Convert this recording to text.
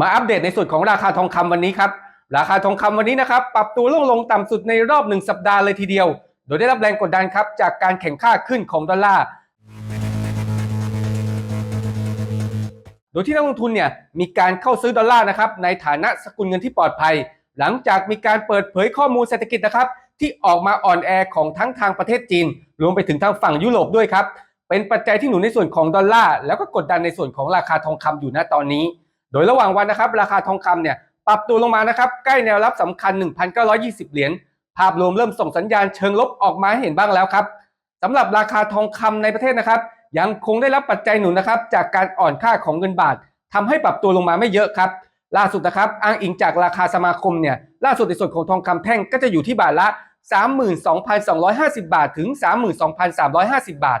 มาอัปเดตในส่วนของราคาทองคำวันนี้ครับ ราคาทองคำวันนี้นะครับ ปรับตัวลงลงต่ำสุดในรอบหนึ่งสัปดาห์เลยทีเดียว โดยได้รับแรงกดดันครับ จากการแข่งค่าขึ้นของดอลลาร์ โดยที่นักลงทุนเนี่ยมีการเข้าซื้อดอลลาร์นะครับในฐานะสกุลเงินที่ปลอดภัย หลังจากมีการเปิดเผยข้อมูลเศรษฐกิจนะครับที่ออกมาอ่อนแอของทั้งทางประเทศจีน รวมไปถึงทางฝั่งยุโรปด้วยครับเป็นปัจจัยที่หนุนในส่วนของดอลลาร์แล้วก็กดดันในส่วนของราคาทองคำอยู่ณตอนนี้ ดยระหว่างวันนะครับ ราคาทองคำเนี่ยปรับตัวลงมานะครับ ใกล้แนวรับสำคัญ 1,920 เหรียญภาพรวมเริ่มส่งสัญญาณเชิงลบออกมาให้เห็นบ้างแล้วครับสำหรับราคาทองคำในประเทศนะครับ ยังคงได้รับปัจจัยหนุนนะครับ จากการอ่อนค่าของเงินบาททำให้ปรับตัวลงมาไม่เยอะครับ ล่าสุดนะครับ อ้างอิงจากราคาสมาคมเนี่ยล่าสุดในส่วนของทองคำแท่งก็จะอยู่ที่บาทละ 32,250 บาทถึง 32,350 บาท